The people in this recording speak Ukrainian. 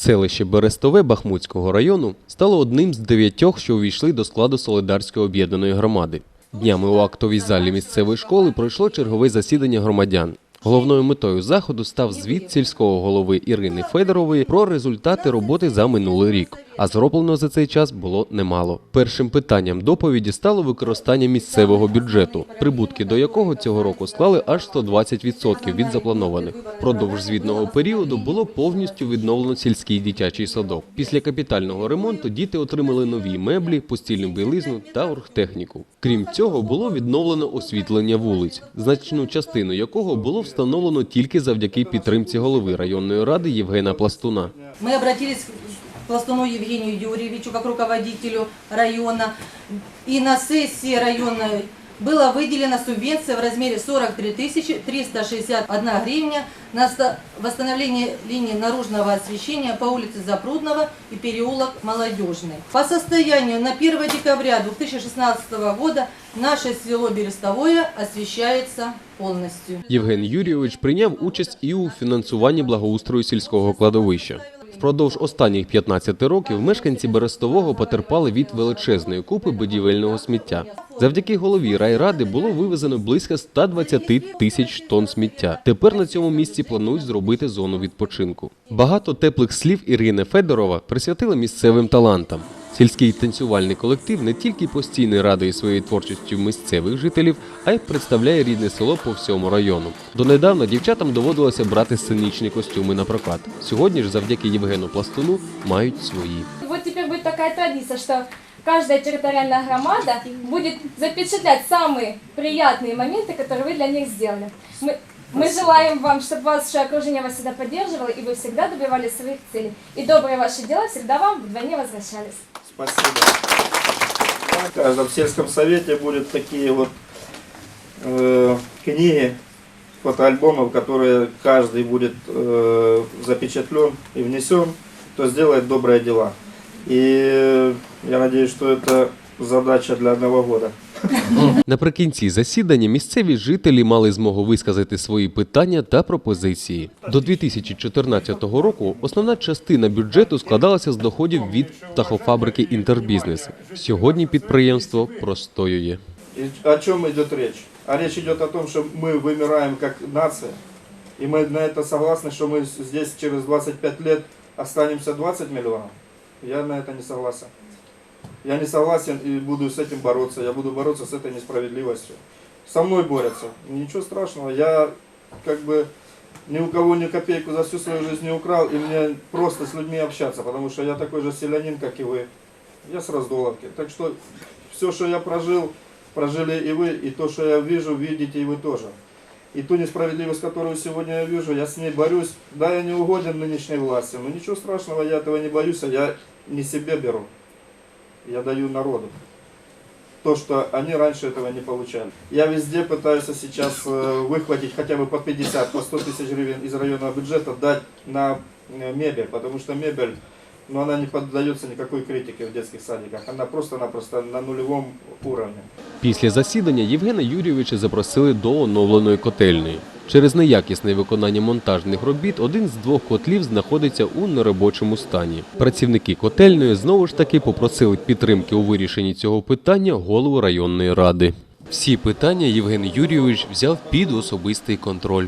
Селище Берестове Бахмутського району стало одним з дев'ятьох, що увійшли до складу Солидарської об'єднаної громади. Днями у актовій залі місцевої школи пройшло чергове засідання громадян. Головною метою заходу став звіт сільського голови Ірини Федорової про результати роботи за минулий рік. А зроблено за цей час було немало. Першим питанням доповіді стало використання місцевого бюджету, прибутки до якого цього року склали аж 120% від запланованих. Продовж звітного періоду було повністю відновлено сільський дитячий садок. Після капітального ремонту діти отримали нові меблі, постільну білизну та оргтехніку. Крім цього, було відновлено освітлення вулиць, значну частину якого було встановлено тільки завдяки підтримці голови районної ради Євгена Пластуна. Мы обратились Пластуну Евгению Юрьевичу как руководителю района. И на сессии районной была выделена субвенция в размере 43 361 гривня на ста- восстановление линии наружного освещения по улице Запрудного и переулок Молодежный. По состоянию на 1 декабря 2016 года наше село Берестовое освещается полностью. Євген Юрійович прийняв участь і у фінансуванні благоустрою сільського кладовища. Впродовж останніх 15 років мешканці Берестового потерпали від величезної купи будівельного сміття. Завдяки голові райради було вивезено близько 120 тисяч тонн сміття. Тепер на цьому місці планують зробити зону відпочинку. Багато теплих слів Ірини Федорова присвятила місцевим талантам. Сільський танцювальний колектив не тільки постійно радує своєю творчістю місцевих жителів, а й представляє рідне село по всьому району. Донедавна дівчатам доводилося брати сценічні костюми на прокат. Сьогодні ж, завдяки Євгену Пластуну, мають свої. Вот теперь будет такая традиция, что каждая территориальная громада будет запечатлять самые приятные моменты, которые вы для них сделали. Мы, Мы желаем вам, чтобы ваше окружение вас всегда поддерживало, и вы всегда добивались своих целей. И добрые ваши дела всегда вам вдвойне возвращались. Спасибо. В каждом сельском совете будут такие вот э, книги, в которые каждый будет э, запечатлен и внесен, кто сделает добрые дела. И я надеюсь, что это задача для Нового года. Наприкінці засідання місцеві жителі мали змогу висказати свої питання та пропозиції. До 2014 року основна частина бюджету складалася з доходів від птахофабрики «Інтербізнес». Сьогодні підприємство простоює. И о чем идет речь? А речь идет о том, что мы вымираем как нация, и мы на это согласны, что мы здесь через 25 лет останемся 20 миллионов. Я на это не согласен. Я не согласен и буду с этим бороться. Я буду бороться с этой несправедливостью. Со мной борются. Ничего страшного. Я как бы ни у кого ни копейку за всю свою жизнь не украл, и мне просто с людьми общаться, потому что я такой же селянин, как и вы. Я с раздоловки. Так что все, что я прожил, прожили и вы, и то, что я вижу, видите и вы тоже. И ту несправедливость, которую сегодня я вижу, я с ней борюсь. Да, я не угоден нынешней власти, но ничего страшного, я этого не боюсь, а я не себе беру. Я даю народу. То, что они раньше этого не получали. Я везде пытаюсь сейчас э, выхватить хотя бы по 50, по 100 тысяч гривен из районного бюджета, дать на э, мебель, потому что мебель, ну, она не поддается никакой критике в детских садиках. Она просто-напросто на нулевом уровне. Після засідання Євгена Юрійовича запросили до оновленої котельної. Через неякісне виконання монтажних робіт один з двох котлів знаходиться у неробочому стані. Працівники котельної знову ж таки попросили підтримки у вирішенні цього питання голову районної ради. Всі питання Євген Юрійович взяв під особистий контроль.